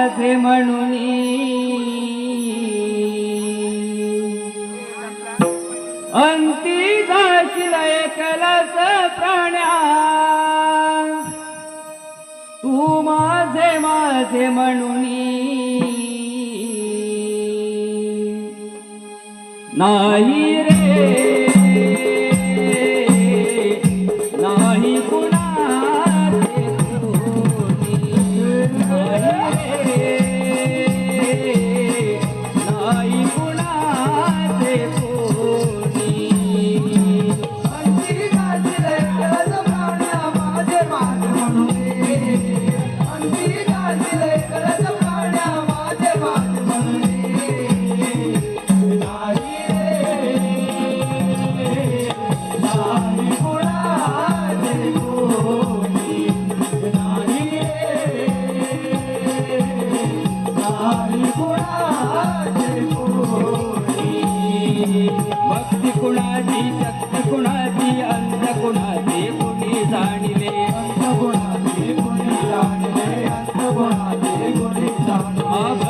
साधे म्हणून अंती दाशिलय कलस प्राण्या. तू माझे माझे म्हणून नाही रे भक्ती कुणाची शक्ती कुणाची अंत कुणाची कुणी जाणिले अंत कुणाची कुणी जाणिले अंत कुणाची कुणी जाणिले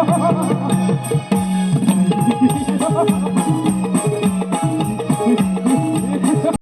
Oh,